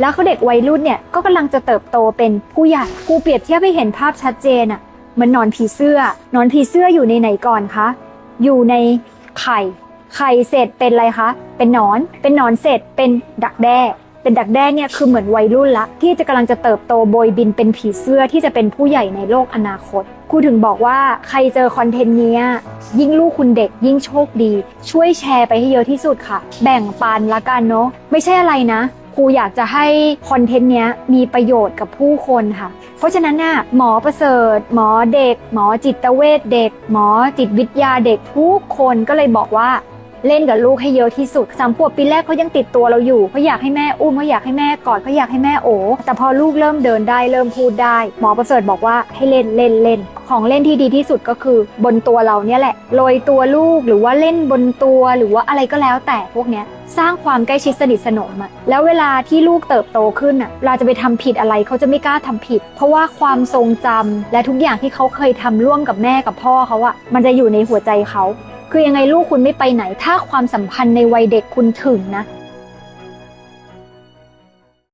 แล้วเขาเด็กวัยรุ่นเนี่ยก็กำลังจะเติบโตเป็นผู้ใหญ่ครูเปรียบเทียบให้เห็นภาพชัดเจนอะเหมือนนอนผีเสื้อนอนผีเสื้ออยู่ในไหนก่อนคะอยู่ในไข่ไข่เสร็จเป็นอะไรคะ เป็นนอน เป็นนอนเสร็จเป็นดักแด้ เป็นดักแด้เนี่ยคือเหมือนวัยรุ่นละ ที่จะกำลังจะเติบโตโบยบินเป็นผีเสื้อที่จะเป็นผู้ใหญ่ในโลกอนาคตครูถึงบอกว่าใครเจอคอนเทนต์เนี้ยยิ่งลูกคุณเด็กยิ่งโชคดี ช่วยแชร์ไปให้เยอะที่สุดค่ะ แบ่งปันละกันเนาะไม่ใช่อะไรนะ ครูอยากจะให้คอนเทนต์เนี้ยมีประโยชน์กับผู้คนค่ะ เพราะฉะนั้นน่ะหมอประเสริฐ หมอเด็ก หมอจิตเวชเด็ก หมอจิตวิทยาเด็กทุกคนก็เลยบอกว่า เล่นกับลูกให้เยอะที่สุดสามขวบปีแรกเขายังติดตัวเราอยู่เขาอยากให้แม่อุ้มเขาอยากให้แม่กอดเขาอยากให้แม่โอบแต่พอลูกเริ่มเดินได้เริ่มพูดได้ หมอประเสริฐบอกว่าให้เล่นเล่นเล่น ของเล่นที่ดีที่สุดก็คือบนตัวเราเนี่ยแหละโรยตัวลูกหรือว่าเล่นบนตัวหรือว่าอะไรก็แล้วแต่พวกเนี้ยสร้างความใกล้ชิดสนิทสนมอะแล้วเวลาที่ลูกเติบโตขึ้นอะเราจะไปทำผิดอะไรเขาจะไม่กล้าทำผิด เพราะว่าความทรงจำและทุกอย่างที่เขาเคยทำร่วมกับแม่กับพ่อเขาอะมันจะอยู่ในหัวใจเขา คือยังไงลูกคุณไม่ไปไหน ถ้าความสัมพันธ์ในวัยเด็กคุณถึงนะ